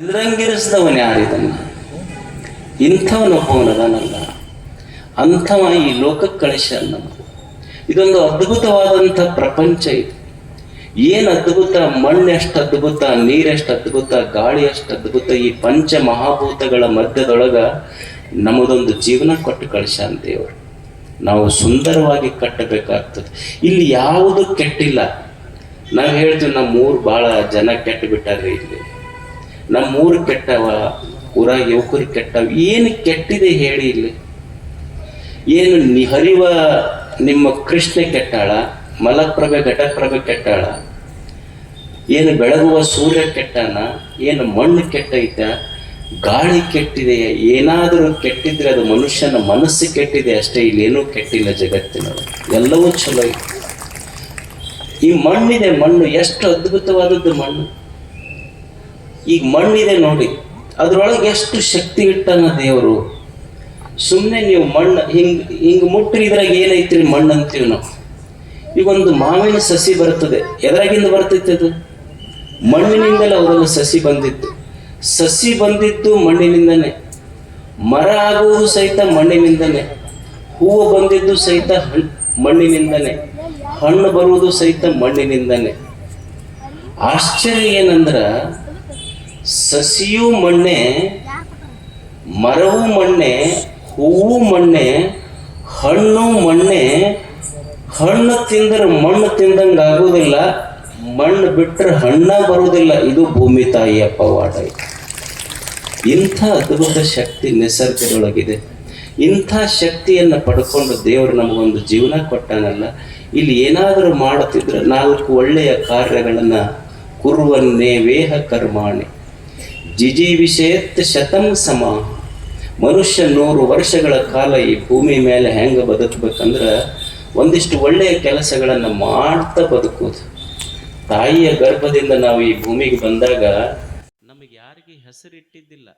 ಇದ್ರಂಗಿರಿಸಿದವನು ಯಾರಿದನ್ನ ಹೋನದನಲ್ಲ ಅಂಥವ ಈ ಲೋಕ ಕಳಿಸ್ಯಾನ ನಮಗೆ ಇದೊಂದು ಅದ್ಭುತವಾದಂಥ ಪ್ರಪಂಚ ಇದು. ಏನು ಅದ್ಭುತ? ಮಣ್ಣು ಎಷ್ಟು ಅದ್ಭುತ? ನೀರೆಷ್ಟು ಅದ್ಭುತ? ಗಾಳಿ ಎಷ್ಟು ಅದ್ಭುತ? ಈ ಪಂಚ ಮಹಾಭೂತಗಳ ಮಧ್ಯದೊಳಗ ನಮದೊಂದು ಜೀವನ ಕೊಟ್ಟು ಕಳಿಸ್ಯಾನ ದೇವರು. ನಾವು ಸುಂದರವಾಗಿ ಕಟ್ಟಬೇಕಾಗ್ತದೆ. ಇಲ್ಲಿ ಯಾವುದು ಕೆಟ್ಟಿಲ್ಲ. ನಾವು ಹೇಳ್ತೀವಿ ನಮ್ಮ ಊರು ಭಾಳ ಜನ ಕೆಟ್ಟು ಬಿಟ್ಟಾರ್ರಿ ಇಲ್ಲಿ. ನಮ್ಮ ಊರು ಕೆಟ್ಟವ, ಊರಾಗ ಯುವಕರು ಕೆಟ್ಟವ, ಏನು ಕೆಟ್ಟಿದೆ ಹೇಳಿ ಇಲ್ಲಿ. ಏನು ನಿಹರಿವ ನಿಮ್ಮ ಕೃಷ್ಣ ಕೆಟ್ಟಾಳ, ಮಲಪ್ರಭೆ ಘಟಪ್ರಭೆ ಕೆಟ್ಟಾಳ, ಏನು ಬೆಳಗುವ ಸೂರ್ಯ ಕೆಟ್ಟಾನ, ಏನು ಮಣ್ಣು ಕೆಟ್ಟೈತ, ಗಾಳಿ ಕೆಟ್ಟಿದೆ ಏನಾದರೂ ಕೆಟ್ಟಿದ್ರೆ ಅದು ಮನುಷ್ಯನ ಮನಸ್ಸು ಕೆಟ್ಟಿದೆ ಅಷ್ಟೇ, ಇಲ್ಲೇನೂ ಕೆಟ್ಟಿಲ್ಲ ಜಗತ್ತಿನೊಳಗೆ ಎಲ್ಲವೂ ಚಲೋ ಐತೆ. ಈ ಮಣ್ಣಿದೆ ಮಣ್ಣು, ಎಷ್ಟು ಅದ್ಭುತವಾದದ್ದು ಮಣ್ಣು. ಈಗ ಮಣ್ಣಿದೆ ನೋಡಿ, ಅದ್ರೊಳಗೆ ಎಷ್ಟು ಶಕ್ತಿ ಇಟ್ಟಾನ ದೇವರು? ಸುಮ್ಮನೆ ನೀವು ಮಣ್ಣು, ಹಿಂಗೆ ಹಿಂಗೆ ಮುಟ್ಟ್ರಿ ಇದ್ರಾಗ ಏನೈತ್ರಿ ಮಣ್ಣು ಅಂತೀವಿ ನಾವು. ಈಗ ಒಂದು ಮಾವಿನ ಸಸಿ ಬರ್ತದೆ, ಎದ್ರಾಗಿಂದ ಬರ್ತೈತೆ ಅದು? ಮಣ್ಣಿನಿಂದಲೇ ಅವರೆಲ್ಲ ಸಸಿ ಬಂದಿತ್ತು. ಸಸಿ ಬಂದಿದ್ದು ಮಣ್ಣಿನಿಂದನೇ. ಮರ ಆಗುವುದು ಸಹಿತ ಮಣ್ಣಿನಿಂದನೇ. ಹೂವು ಬಂದಿದ್ದು ಸಹಿತ ಮಣ್ಣಿನಿಂದನೇ. ಹಣ್ಣು ಬರುವುದು ಸಹಿತ ಮಣ್ಣಿನಿಂದನೇ. ಆಶ್ಚರ್ಯ ಏನಂದ್ರ ಸಸಿಯೂ ಮಣ್ಣೆ, ಮರವು ಮಣ್ಣೆ, ಹೂವು ಮಣ್ಣೆ, ಹಣ್ಣು ಮಣ್ಣೆ. ಹಣ್ಣು ತಿಂದ್ರೆ ಮಣ್ಣು ತಿಂದಂಗೆ ಆಗೋದಿಲ್ಲ ಮಣ್ಣು ಬಿಟ್ಟರೆ ಹಣ್ಣ ಬರುವುದಿಲ್ಲ. ಇದು ಭೂಮಿ ತಾಯಿಯ ಪವಾಡ. ಇಂಥ ಅದ್ಭುತ ಶಕ್ತಿ ನಿಸರ್ಗದೊಳಗಿದೆ. ಇಂಥ ಶಕ್ತಿಯನ್ನು ಪಡ್ಕೊಂಡು ದೇವರು ನಮಗೊಂದು ಜೀವನ ಕೊಟ್ಟನಲ್ಲ, ಇಲ್ಲಿ ಏನಾದರೂ ಮಾಡುತ್ತಿದ್ರೆ ನಾಲ್ಕು ಒಳ್ಳೆಯ ಕಾರ್ಯಗಳನ್ನು, ಕುರುವನ್ನೇ ವೇಹ ಕರ್ಮಾಣಿ. ಜಿಜೀವಿಷೇತ್ ಶತಂ ಸಮ. ಮನುಷ್ಯ ನೂರು ವರ್ಷಗಳ ಕಾಲ ಈ ಭೂಮಿ ಮೇಲೆ ಹೆಂಗೆ ಬದುಕಬೇಕಂದ್ರೆ ಒಂದಿಷ್ಟು ಒಳ್ಳೆಯ ಕೆಲಸಗಳನ್ನು ಮಾಡ್ತಾ ಬದುಕೋದು. ತಾಯಿಯ ಗರ್ಭದಿಂದ ನಾವು ಈ ಭೂಮಿಗೆ ಬಂದಾಗ ನಮಗೆ ಯಾರಿಗೆ ಹೆಸರಿಟ್ಟಿದ್ದಿಲ್ಲ,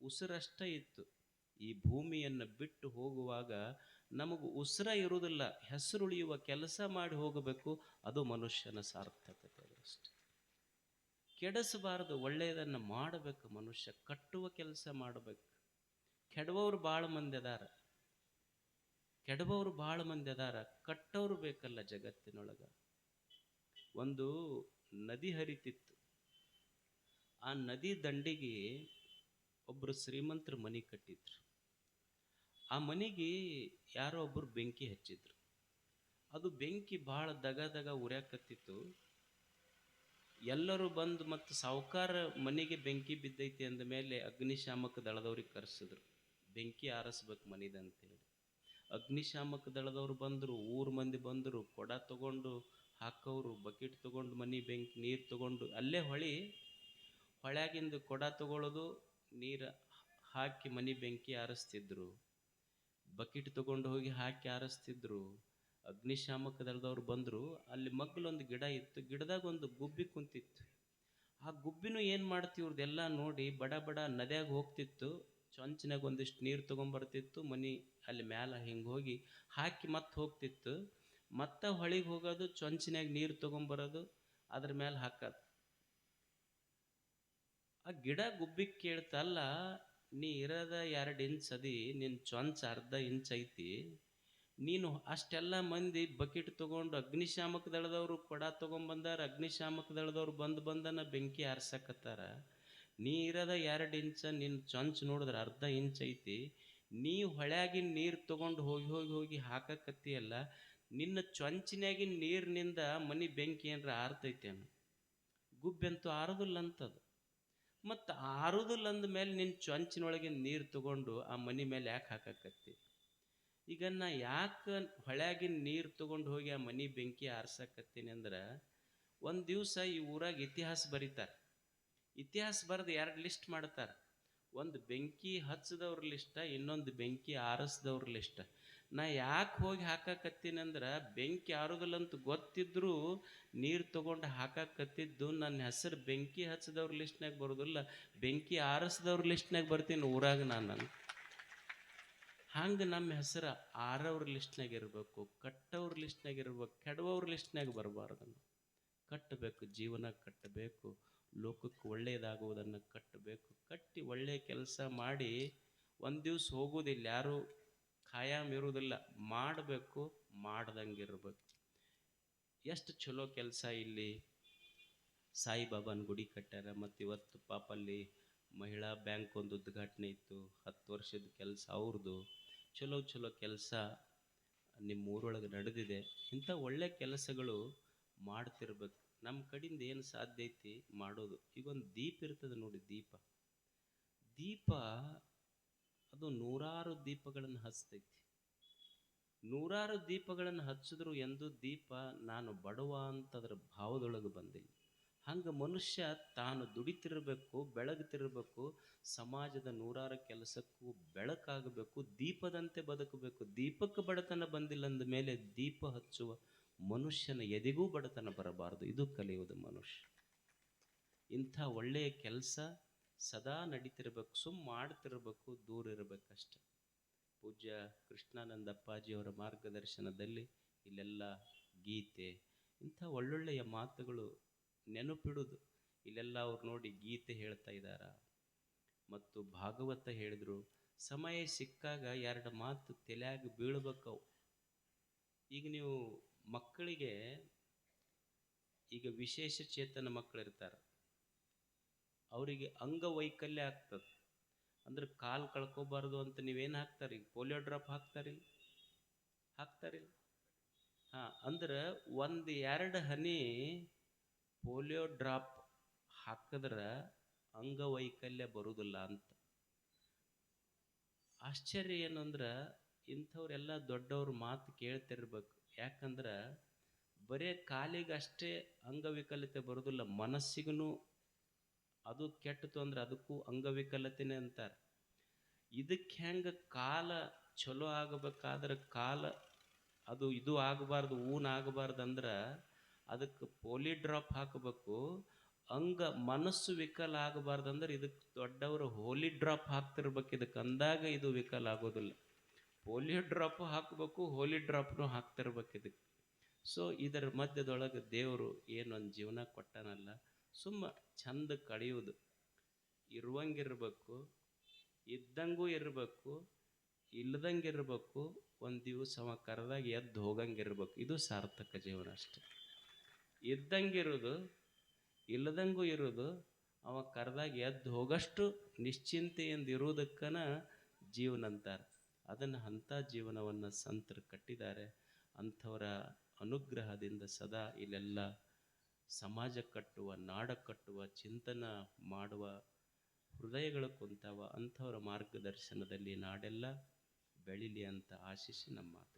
ಉಸಿರಷ್ಟೇ ಇತ್ತು. ಈ ಭೂಮಿಯನ್ನು ಬಿಟ್ಟು ಹೋಗುವಾಗ ನಮಗೆ ಉಸಿರ ಇರುವುದಿಲ್ಲ, ಹೆಸರುಳಿಯುವ ಕೆಲಸ ಮಾಡಿ ಹೋಗಬೇಕು, ಅದು ಮನುಷ್ಯನ ಸಾರ್ಥಕತೆ ಅಷ್ಟೆ. ಕೆಡಿಸಬಾರದು, ಒಳ್ಳೆಯದನ್ನು ಮಾಡಬೇಕು ಮನುಷ್ಯ, ಕಟ್ಟುವ ಕೆಲಸ ಮಾಡಬೇಕು. ಕೆಡವವ್ರು ಭಾಳ ಮಂದಿ ಅದಾರ. ಕೆಡವವ್ರು ಭಾಳ ಮಂದಿ ಅದಾರ ಕಟ್ಟೋರು ಬೇಕಲ್ಲ ಜಗತ್ತಿನೊಳಗೆ. ಒಂದು ನದಿ ಹರಿತಿತ್ತು. ಆ ನದಿ ದಂಡಿಗೆ ಒಬ್ಬರು ಶ್ರೀಮಂತರ ಮನೆ ಕಟ್ಟಿದ್ರು. ಆ ಮನೆಗೆ ಯಾರೋ ಒಬ್ಬರು ಬೆಂಕಿ ಹಚ್ಚಿದ್ರು. ಅದು ಬೆಂಕಿ ಭಾಳ ದಗ ದಗ ಉರ್ಯಾಕತ್ತಿತ್ತು. ಎಲ್ಲರೂ ಬಂದು ಮತ್ತು ಸಾವುಕಾರ ಮನೆಗೆ ಬೆಂಕಿ ಬಿದ್ದೈತಿ ಅಂದ ಮೇಲೆ ಅಗ್ನಿಶಾಮಕ ದಳದವ್ರಿಗೆ ಕರೆಸಿದ್ರು. ಬೆಂಕಿ ಆರಿಸ್ಬೇಕು ಮನಿದಂತೇಳಿ ಅಗ್ನಿಶಾಮಕ ದಳದವ್ರು ಬಂದರು, ಊರು ಮಂದಿ ಬಂದರು, ಕೊಡ ತಗೊಂಡು ಹಾಕೋರು ಬಕೆಟ್ ತಗೊಂಡು ಮನೆ, ಬೆಂಕಿ, ನೀರು ತಗೊಂಡು ಅಲ್ಲೇ ಹೊಳಿ, ಹೊಳ್ಯಾಗಿಂದ ಕೊಡ ತಗೊಳ್ಳೋದು ನೀರು ಹಾಕಿ ಮನೆ ಬೆಂಕಿ ಆರಿಸ್ತಿದ್ರು. ಬಕೆಟ್ ತಗೊಂಡು ಹೋಗಿ ಹಾಕಿ ಆರಿಸ್ತಿದ್ರು. ಅಗ್ನಿಶಾಮಕ ದಳದವ್ರು ಬಂದರು, ಅಲ್ಲಿ ಮಗ್ಲೊಂದು ಗಿಡ ಇತ್ತು, ಗಿಡದಾಗ ಒಂದು ಗುಬ್ಬಿ ಕುಂತಿತ್ತು. ಆ ಗುಬ್ಬಿನೂ ಏನು ಮಾಡ್ತಿ ಇವ್ರದ್ದೆಲ್ಲ ನೋಡಿ ಬಡ ಬಡ ನದ್ಯಾಗ ಹೋಗ್ತಿತ್ತು ಚೊಂಚಿನಾಗ ಒಂದಿಷ್ಟು ನೀರು ತೊಗೊಂಬರ್ತಿತ್ತು, ಮನಿ ಅಲ್ಲಿ ಮ್ಯಾಲ ಹಿಂಗೆ ಹೋಗಿ ಹಾಕಿ ಮತ್ತೆ ಹೋಗ್ತಿತ್ತು. ಮತ್ತೆ ಹೊಳಿಗೆ ಹೋಗೋದು ಚೊಂಚಿನಾಗ ನೀರು ತೊಗೊಂಬರೋದು, ಅದ್ರ ಮೇಲೆ ಹಾಕೋದು. ಆ ಗಿಡ ಗುಬ್ಬಿ ಕೇಳ್ತಲ್ಲ, ನೀ ಇರೋದ ಎರಡು ಇಂಚ್ ಅದಿ ನಿನ್ನ ಚೊಂಚ ಅರ್ಧ ಇಂಚ್ ಐತಿ ನೀನು ಅಷ್ಟೆಲ್ಲ ಮಂದಿ ಬಕೆಟ್ ತಗೊಂಡು ಅಗ್ನಿಶಾಮಕ ದಳದವರು ಕೊಡ ತೊಗೊಂಬಂದಾರ, ಅಗ್ನಿಶಾಮಕ ದಳದವ್ರು ಬಂದು ಬಂದನ ಬೆಂಕಿ ಆರ್ಸಕತ್ತಾರ. ನೀ ಇರದ ಎರಡು ಇಂಚ, ನಿನ್ನ ಚೊಂಚ್ ನೋಡಿದ್ರೆ ಅರ್ಧ ಇಂಚ್ ಐತಿ. ನೀ ಹೊಳ್ಯಾಗಿನ ನೀರು ತೊಗೊಂಡು ಹೋಗಿ ಹೋಗಿ ಹೋಗಿ ಹಾಕಕತ್ತೀಯಲ್ಲ, ನಿನ್ನ ಚೊಂಚಿನಾಗಿನ ನೀರಿನಿಂದ ಮನಿ ಬೆಂಕಿ ಏನ್ರ ಅನ್ನ ಗುಬ್ಬೆಂತೂ ಆರೋದಿಲ್ಲ ಅಂತದು ಮತ್ತು ಆರುದಿಲ್ಲ ಅಂದ ಮೇಲೆ ನಿನ್ನ ಚೊಂಚಿನೊಳಗಿನ ನೀರು ತಗೊಂಡು ಆ ಮನಿ ಮೇಲೆ ಯಾಕೆ ಹಾಕಕತ್ತಿ? ಈಗ ನಾ ಯಾಕೆ ಹೊಳ್ಯಾಗಿನ ನೀರು ತಗೊಂಡು ಹೋಗಿ ಆ ಮನಿ ಬೆಂಕಿ ಆರ್ಸಕತ್ತೀನಿ ಅಂದ್ರೆ ಒಂದು ದಿವಸ ಈ ಊರಾಗ ಇತಿಹಾಸ ಬರೀತಾರೆ. ಇತಿಹಾಸ ಬರೆದು ಎರಡು ಲಿಸ್ಟ್ ಮಾಡ್ತಾರೆ. ಒಂದು ಬೆಂಕಿ ಹಚ್ಚದವ್ರ ಲಿಸ್ಟ ಇನ್ನೊಂದು ಬೆಂಕಿ ಆರಿಸ್ದವ್ರ ಲಿಸ್ಟ ನಾ ಯಾಕೆ ಹೋಗಿ ಹಾಕಕತ್ತೀನಿ ಅಂದ್ರೆ ಬೆಂಕಿ ಆರೋದಿಲ್ಲ ಅಂತ ಗೊತ್ತಿದ್ರು ನೀರು ತಗೊಂಡು ಹಾಕಕತ್ತಿದ್ದು ನನ್ನ ಹೆಸರು ಬೆಂಕಿ ಹಚ್ಚದವ್ರ ಲಿಸ್ಟ್ನಾಗ ಬರೋದಿಲ್ಲ, ಬೆಂಕಿ ಆರಿಸ್ದವ್ರ ಲಿಸ್ಟ್ನಾಗ ಬರ್ತೀನಿ ಊರಾಗ ನಾನು ಹಂಗೆ ನಮ್ಮ ಹೆಸರು ಆರವ್ರ ಲಿಸ್ಟ್ನಾಗ ಇರಬೇಕು, ಕಟ್ಟವ್ರ ಲಿಸ್ಟ್ನಾಗ ಇರಬೇಕು ಕೆಡವ್ರ ಲಿಸ್ಟ್ನಾಗ ಬರಬಾರ್ದು ಕಟ್ಟಬೇಕು, ಜೀವನ ಕಟ್ಟಬೇಕು, ಲೋಕಕ್ಕೆ ಒಳ್ಳೆಯದಾಗುವುದನ್ನು ಕಟ್ಟಬೇಕು. ಕಟ್ಟಿ ಒಳ್ಳೆಯ ಕೆಲಸ ಮಾಡಿ ಒಂದು ದಿವ್ಸ ಹೋಗೋದಿಲ್ಲ, ಯಾರೂ ಖಾಯಂ ಇರುವುದಿಲ್ಲ ಮಾಡಬೇಕು, ಮಾಡ್ದಂಗೆ ಇರಬೇಕು. ಎಷ್ಟು ಚಲೋ ಕೆಲಸ ಇಲ್ಲಿ, ಸಾಯಿಬಾಬಾನ ಗುಡಿ ಕಟ್ಟಾರ ಮತ್ತು ಇವತ್ತು ಪಾಪಲ್ಲಿ ಮಹಿಳಾ ಬ್ಯಾಂಕ್ ಒಂದು ಉದ್ಘಾಟನೆ ಇತ್ತು, ಹತ್ತು ವರ್ಷದ ಕೆಲಸ ಅವ್ರದ್ದು ಚಲೋ ಚಲೋ ಕೆಲಸ ನಿಮ್ಮ ಊರೊಳಗೆ ನಡೆದಿದೆ, ಇಂಥ ಒಳ್ಳೆ ಕೆಲಸಗಳು ಮಾಡ್ತಿರ್ಬೇಕು. ನಮ್ಮ ಕಡಿಂದ ಏನು ಸಾಧ್ಯ ಐತಿ ಮಾಡೋದು. ಈಗ ಒಂದು ದೀಪ ಇರ್ತದೆ ನೋಡಿ ದೀಪ. ದೀಪ, ಅದು ನೂರಾರು ದೀಪಗಳನ್ನು ಹಚ್ತೈತಿ. ನೂರಾರು ದೀಪಗಳನ್ನು ಹಚ್ಚಿದ್ರು ಎಂದು ದೀಪ ನಾನು ಬಡವ ಅಂತ ಅದರ ಭಾವದೊಳಗೆ ಬಂದಿಲ್ಲ. ಹಂಗೆ ಮನುಷ್ಯ ತಾನು ದುಡಿತಿರಬೇಕು, ಬೆಳಗ್ತಿರಬೇಕು, ಸಮಾಜದ ನೂರಾರು ಕೆಲಸಕ್ಕೂ ಬೆಳಕಾಗಬೇಕು, ದೀಪದಂತೆ ಬದುಕಬೇಕು. ದೀಪಕ್ಕೆ ಬಡತನ ಬಂದಿಲ್ಲ ಅಂದ ಮೇಲೆ ದೀಪ ಹಚ್ಚುವ ಮನುಷ್ಯನ ಎದೆಗೂ ಬಡತನ ಬರಬಾರದು. ಇದು ಕಲಿಯುವುದು ಮನುಷ್ಯ. ಇಂಥ ಒಳ್ಳೆಯ ಕೆಲಸ ಸದಾ ನಡೀತಿರ್ಬೇಕು ಸುಮ್ಮ ಮಾಡ್ತಿರ್ಬೇಕು, ದೂರ ಇರಬೇಕಷ್ಟೆ. ಪೂಜ್ಯ ಕೃಷ್ಣಾನಂದ ಅಪ್ಪಾಜಿಯವರ ಮಾರ್ಗದರ್ಶನದಲ್ಲಿ ಇಲ್ಲೆಲ್ಲ ಗೀತೆ, ಇಂಥ ಒಳ್ಳೊಳ್ಳೆಯ ಮಾತುಗಳು ನೆನಪಿಡುದು. ಇಲ್ಲೆಲ್ಲ ಅವ್ರು ನೋಡಿ ಗೀತೆ ಹೇಳ್ತಾ ಇದ್ದಾರ. ಮತ್ತು ಭಾಗವತ ಹೇಳಿದರು, ಸಮಯ ಸಿಕ್ಕಾಗ ಎರಡು ಮಾತು ತಲೆಯಾಗಿ ಬೀಳ್ಬೇಕವು. ಈಗ ನೀವು ಮಕ್ಕಳಿಗೆ, ಈಗ ವಿಶೇಷ ಚೇತನ ಮಕ್ಕಳು ಇರ್ತಾರೆ ಅವರಿಗೆ ಅಂಗವೈಕಲ್ಯ ಆಗ್ತದೆ. ಅಂದ್ರೆ ಕಾಲು ಕಳ್ಕೊಬಾರ್ದು ಅಂತ ನೀವೇನು ಹಾಕ್ತಾರೆ? ಪೋಲಿಯೋ ಡ್ರಾಪ್ ಹಾಕ್ತಾರಿಲ್ಲ ಹಾಕ್ತಾರಿಲ್ಲ ಹಾಂ, ಅಂದ್ರೆ ಒಂದು ಎರಡು ಹನಿ ಪೋಲಿಯೋ ಡ್ರಾಪ್ ಹಾಕಿದ್ರೆ ಅಂಗವೈಕಲ್ಯ ಬರುವುದಿಲ್ಲ ಅಂತ. ಆಶ್ಚರ್ಯ ಏನಂದ್ರೆ ಇಂಥವ್ರೆಲ್ಲ ದೊಡ್ಡವ್ರ ಮಾತು ಕೇಳ್ತಿರ್ಬೇಕು. ಯಾಕಂದ್ರೆ ಬರೇ ಕಾಲಿಗೆ ಅಷ್ಟೇ ಅಂಗವಿಕಲತೆ ಬರೋದಿಲ್ಲ ಮನಸ್ಸಿಗೂ ಅದು ಕೆಟ್ಟ ಅಂದ್ರೆ ಅದಕ್ಕೂ ಅಂಗವಿಕಲತೆನೇ ಅಂತಾರೆ. ಇದಕ್ಕೆ ಹೆಂಗೆ ಕಾಲ ಚಲೋ ಆಗಬೇಕಾದ್ರೆ ಕಾಲ ಅದು ಇದು ಆಗಬಾರ್ದು, ಊನ್ ಆಗಬಾರ್ದು ಅಂದ್ರೆ ಅದಕ್ಕೆ ಪೋಲಿ ಡ್ರಾಪ್ ಹಾಕಬೇಕು. ಅಂಗ ಮನಸ್ಸು ವಿಕಲ ಆಗಬಾರ್ದು ಅಂದ್ರೆ ಇದಕ್ಕೆ ದೊಡ್ಡವರು ಹೋಲಿ ಡ್ರಾಪ್ ಹಾಕ್ತಿರ್ಬೇಕು. ಇದಕ್ಕೆ ಅಂದಾಗ ಇದು ವಿಕಲ ಆಗೋದಿಲ್ಲ. ಪೋಲಿಯೋ ಡ್ರಾಪು ಹಾಕಬೇಕು ಹೋಲಿ ಡ್ರಾಪ್ನು ಹಾಕ್ತಿರ್ಬೇಕು ಇದಕ್ಕೆ. ಸೊ ಇದರ ಮಧ್ಯದೊಳಗೆ ದೇವರು ಏನೊಂದು ಜೀವನ ಕೊಟ್ಟನಲ್ಲ, ಸುಮ್ಮ ಚಂದ ಕಳೆಯುವುದು. ಇರುವಂಗಿರ್ಬೇಕು, ಇದ್ದಂಗೂ ಇರಬೇಕು, ಇಲ್ಲದಂಗಿರ್ಬೇಕು, ಒಂದು ದಿವಸ ಕರೆದಾಗ ಎದ್ದು ಹೋಗಂಗಿರ್ಬೇಕು. ಇದು ಸಾರ್ಥಕ ಜೀವನ ಅಷ್ಟೆ. ಇದ್ದಂಗಿರೋದು, ಇಲ್ಲದಂಗೂ ಇರೋದು, ಅವ ಕರೆದಾಗ ಎದ್ದು ಹೋಗಷ್ಟು ನಿಶ್ಚಿಂತೆಯಿಂದ ಇರುವುದಕ್ಕನ ಜೀವನ ಅಂತಾರೆ. ಅದನ್ನು ಅಂಥ ಜೀವನವನ್ನು ಸಂತರು ಕಟ್ಟಿದ್ದಾರೆ. ಅಂಥವರ ಅನುಗ್ರಹದಿಂದ ಸದಾ ಇಲ್ಲೆಲ್ಲ ಸಮಾಜ ಕಟ್ಟುವ, ನಾಡ ಕಟ್ಟುವ, ಚಿಂತನ ಮಾಡುವ ಹೃದಯಗಳು ಕುಂತಾವ. ಅಂಥವರ ಮಾರ್ಗದರ್ಶನದಲ್ಲಿ ನಾಡೆಲ್ಲ ಬೆಳಿಲಿ ಅಂತ ಆಶಿಸಿ ನಮ್ಮ ಮಾತು